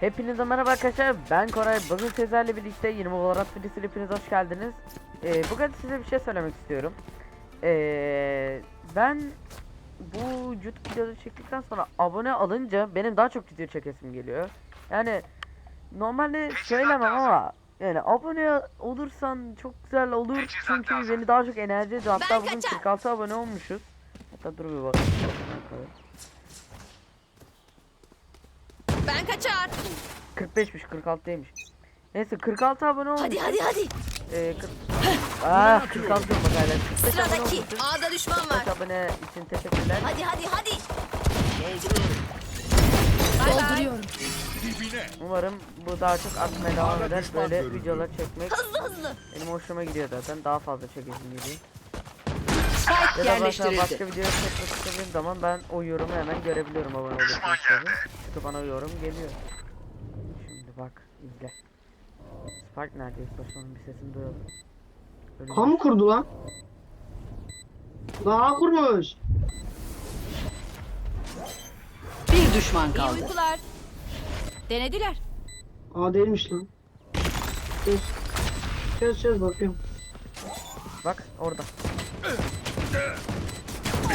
Hepinize merhaba arkadaşlar. Ben Koray. Bugün sizlerle birlikte yeni Valorant videosuyla hepiniz hoş geldiniz. Ee, bugün size bir şey söylemek istiyorum. Ee, ben bu YouTube videoları çektikten sonra abone alınca benim daha çok video çekesim geliyor. Yani normalde söylemem ama yani abone olursan çok güzel olur çünkü beni daha çok enerji ediyor. Hatta bugün 46 abone olmuşuz. Hatta dur bir bakayım. Ben kaçar. 45'miş 46 değilmiş. Neyse 46 abone olmuş. Hadi hadi hadi. Ee, 40... Ah 46 yok bak hala. 45 Sıradaki. A'da düşman 45 var. abone için teşekkürler. Hadi hadi hadi. Dolduruyorum. Umarım bu daha çok artmaya devam eder. Böyle videolar çekmek Hızlı hızlı. benim hoşuma gidiyor zaten. Daha fazla çekesim geliyor. Ya da başka, yerleştirildi. başka video çekmek istediğim zaman ben o yorumu hemen görebiliyorum abone olursanız tabii. Çünkü bana yorum geliyor. Şimdi bak izle. Spark neredeyiz? Başımın bir sesini duyalım. Ölüm. Ham kurdu lan. Daha kurmuş. Bir düşman İyi kaldı. uykular. Denediler. Aa değilmiş lan. Çöz. Çöz çöz bakıyorum. Bak orada.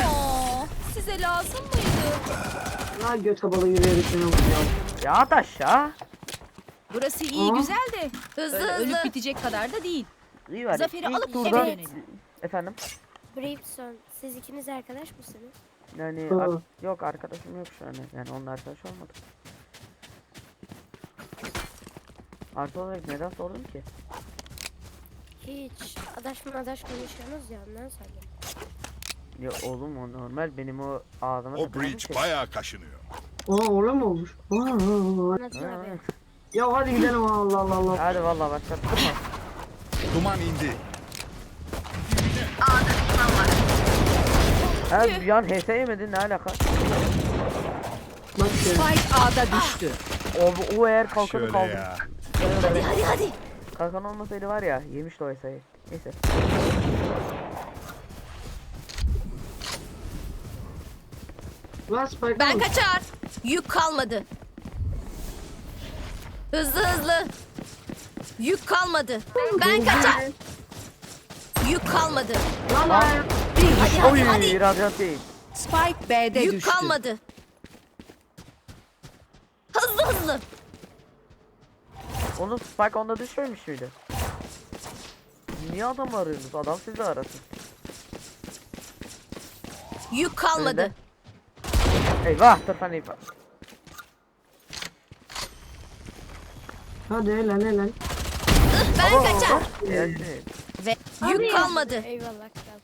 Oo, size lazım mıydı? Ha göt kabalı yürüyerek beni vuruyor. Ya at aşağı. Burası iyi Aa. güzel de. Hızlı Öyle hızlı. ölüp bitecek kadar da değil. İyi var. Zafer'i İlk alıp turdan- evet. Efendim? Brimstone, siz ikiniz arkadaş mısınız? Yani ar- yok arkadaşım yok şu an. Yani onunla arkadaş olmadık. Artı olarak neden sordum ki? Hiç. Adaş mı adaş konuşuyorsunuz ya ondan sordum. Ya oğlum o normal benim o ağzıma O takılmadı breach ki. bayağı kaşınıyor. Aa öyle mi olmuş? Aa, abi. Ya hadi gidelim Allah Allah Allah. Hadi vallahi başlattırma. Duman indi. Ha bir an HS yemedin ne alaka? Bak ya. Spike A'da düştü. O, o eğer kalkanı Şöyle kaldı. ya. Hadi hadi hadi. Kalkan olmasaydı var ya yemişti o HS'yi. Neyse. Lan Spike Ben kaçar. Yük kalmadı. Hızlı hızlı. Yük kalmadı. Ben kaçar. Yük kalmadı. Lan lan. Hadi hadi Oy hadi. değil. Spike B'de Yük düştü. kalmadı. Hızlı hızlı. Onun Spike onda düşmemiş miydi? Niye adam arıyorsunuz? Adam sizi arasın. Yük kalmadı. Önünde. Eyvah sen eyvah. Hadi helal helal. Ben kaçar. Yani, Ve yük kalmadı. Eyvallah kral.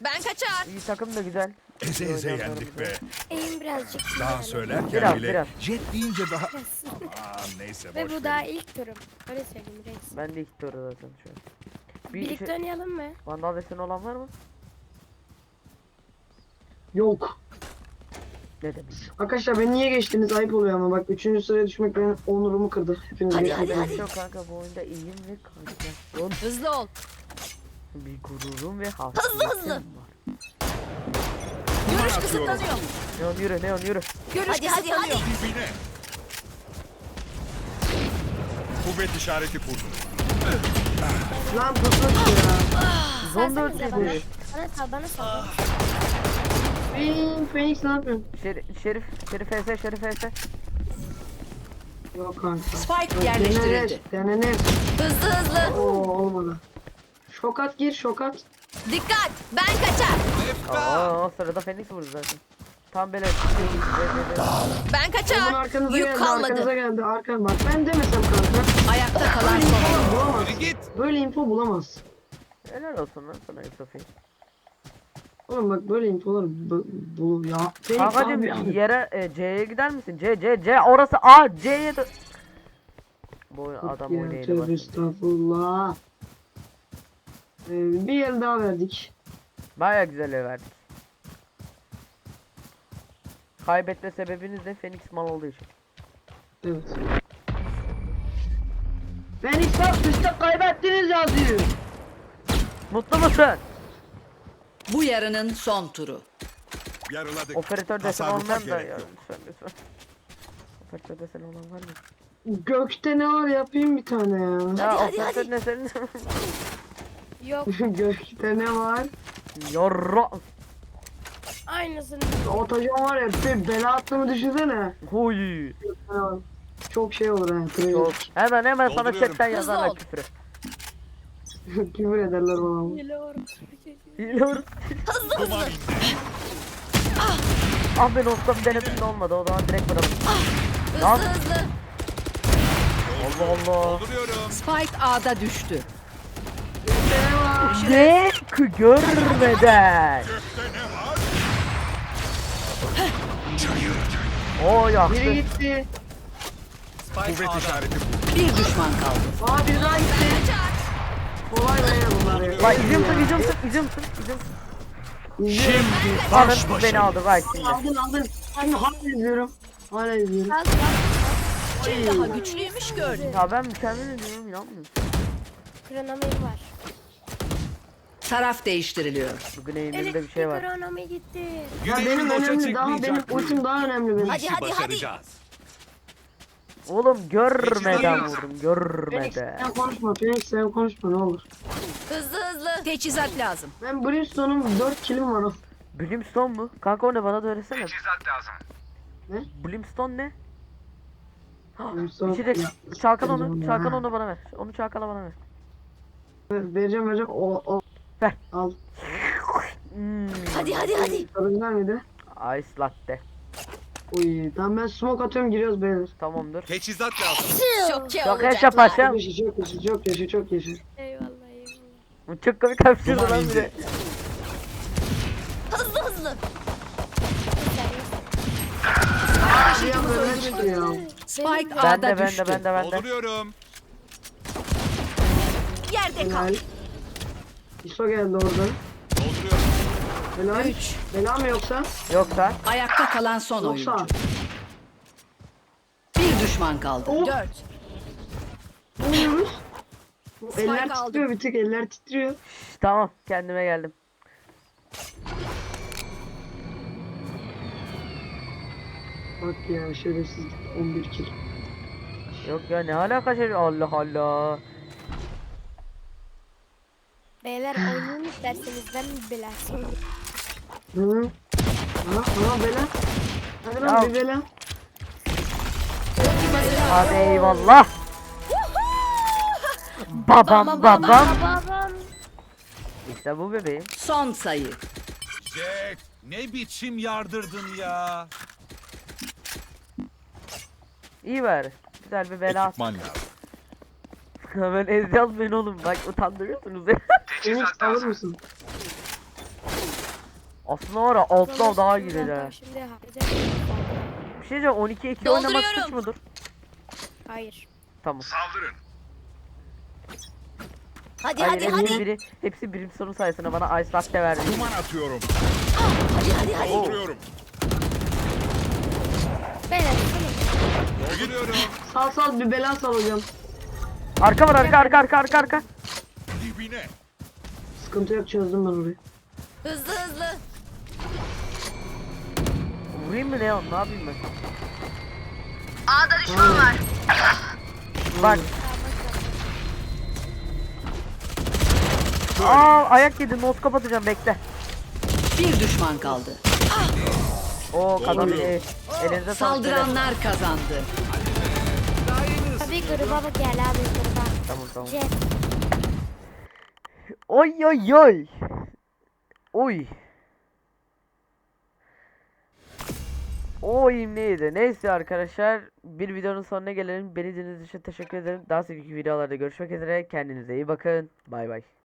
Ben kaçar. iyi takım da güzel. Eze eze yendik be. Eğim birazcık Daha söylerken Biraz, bile biraz. jet deyince daha... Aa, neyse Ve boş bu daha ilk turum. Öyle söyleyeyim reis. Ben de iki tur zaten şu an. Bir Birlikte şey, oynayalım mı? Vandal deseni olan var mı? Yok. Ne demek? Arkadaşlar beni niye geçtiniz? Ayıp oluyor ama bak 3. sıraya düşmek benim onurumu kırdı. Hepiniz Hadi, hadi, hadi. Yok kanka bu oyunda iyiyim ve konsantrasyon, Hızlı ol. bir gururum ve hızlı. hafifliğim var. Görüş kısıtlanıyor. Neon yürü Neon yürü. Görüş hadi hadi hadi. Dibine. Kuvvet işareti kurdum. Lan pusmuş ya. Bana. ötüyordu. Bana sal bana sal. Phoenix, Phoenix ne yapıyorsun? Şerif, Şerif, Şerif HS, Şerif HS. Yok kanka. Spike Denenir, yerleştirildi. denenir. Hızlı hızlı. Oo olmadı. Şokat gir şokat. Dikkat. Ben kaçar. Aa, o sırada Phoenix vurdu zaten. Tam böyle. Ben kaçar. arkanıza Yük geldi kalmadı. arkanıza geldi arkan bak ben demesem kanka. Ayakta kalan son. Bulamaz. git. Böyle info bulamaz. Helal olsun lan sana Yusufi. Oğlum bak böyle infolar bu, bu ya. Phoenix Kankacım abi abi. yere e, C'ye gider misin? C, C, C orası A, C'ye de... Bu oyun adam Tövbe bak. estağfurullah. Ee, bir el daha verdik. Baya güzel ev verdik. Kaybetme sebebiniz de Phoenix mal olduğu için. Evet. Phoenix bak üstte kaybettiniz yazıyor. Mutlu musun? Bu yarının son turu. Yarıladık. Operatör desen Tasarrufa olmayan da gerek ya. yok. Operatör deseni olan var mı? Gökte ne var yapayım bir tane ya. Ya hadi, operatör hadi. deseni Yok Gökte ne var? Yorra. aynısını. Otacan var ya bir bela attığımı düşünsene. Huy. Çok şey olur ha. Çok. Hemen hemen sana Dolduruyorum. chatten Hızlı yazarlar ol. küfürü. Küfür ederler bana. Geliyorum. Biliyor. Duman indi. Ah ben olsam denedim de olmadı. O zaman direkt bırakın. Hızlı Lan. hızlı. Allah Allah. Spike A'da düştü. Ne? Görmeden. Gökte ne var? O yaktı. Biri gitti. Kuvvet işareti kurdum. Bir düşman kaldı. Aa bir daha gitti. Bak tut izim tut izim tut. İzliyorum. Alın beni aldı bak şimdi. Aldın aldın. Şimdi hala izliyorum. Hala izliyorum. Kalk kalk. Kim daha güçlüymüş gördüm. Ya ben mükemmel ediyorum inanmıyorum. Kronomi var. Taraf değiştiriliyor. Bugün elimde bir şey var. kronomi gitti. Ya benim önemli daha benim ultim daha önemli benim. Hadi hadi hadi. Oğlum görmeden vurdum görmeden. sen konuşma Phoenix sen konuşma ne olur. Hızlı hızlı. Teçhizat lazım. Ben Brimstone'um 4 kilim var. Brimstone mu? Kanka o ne bana da öğretsene. Ne? Brimstone ne? Brimstone. Ya, Çalkala onu. ya. Çalkala onu bana ver. Onu çalkala bana ver. Vereceğim vereceğim. O, o. Ver. Al. Hmm. Hadi hadi hadi. Tadı güzel miydi? Ice latte. Uy tamam ben smoke atıyorum giriyoruz beyler. Tamamdır. Teçhizat lazım. Şoke Çok yaşa olacaklar. paşam. Çok yaşa çok yaşa çok yaşa çok yaşa. Eyvallah eyvallah. Bu çok komik hapşırdı lan bir de. Hızlı hızlı. Bir yan böyle çıktı ya. Spike Ben A'da de ben de düştü. ben de ben de. Dolduruyorum. Yerde kal. Helal. ISO geldi orada. Dolduruyorum. Helal. 3. Bela mı yoksa? Yoksa Ayakta kalan son Yoksa. oyuncu. Bir düşman kaldı. Oh. 4. Ne oynuyoruz? Bu Spike Eller aldım. titriyor bir tık eller titriyor. tamam kendime geldim. Bak ya şerefsiz 11 kill. Yok ya ne alaka şey Allah Allah. Beyler oynayın isterseniz ben bilirsin. Hı? Aha aha bela. Hadi lan bir bela. Hadi eyvallah. Babam babam. Babam. İşte bu bebeğim. Son sayı. Jack ne biçim yardırdın ya. İyi bari. Güzel bir bela. Ekipman lazım. Hemen ez yazmayın oğlum. Bak utandırıyorsunuz ya. Phoenix alır mısın? Aslında var ya outlaw daha güzel ha. Şimdi. Bir şey diyeceğim 12 2 oynamak suç mudur? Hayır. Tamam. Saldırın. Hadi Hayır hadi hepsi hadi. biri hepsi birim sorun sayesinde bana ice latte verdi. Duman atıyorum. Hadi hadi hadi. Dolduruyorum. Beyler. Dolduruyorum. Sal sal bir bela salacağım. Arka var arka arka arka arka arka. Dibine. Sıkıntı yok çözdüm ben orayı. Hızlı hızlı. Vurayım mı Leon ne yapayım ben? Tamam. Bak. Aa ayak yedi not kapatacağım bekle. Bir düşman kaldı. Oo kazandı. Elinize sağlık. Saldıranlar kazandı. Gruba bak gel abi gruba. Tamam tamam. Jet. Oy oy oy. Oy. Oy neydi? Neyse arkadaşlar bir videonun sonuna gelelim. Beni dinlediğiniz için teşekkür ederim. Daha sonraki videolarda görüşmek üzere. Kendinize iyi bakın. Bay bay.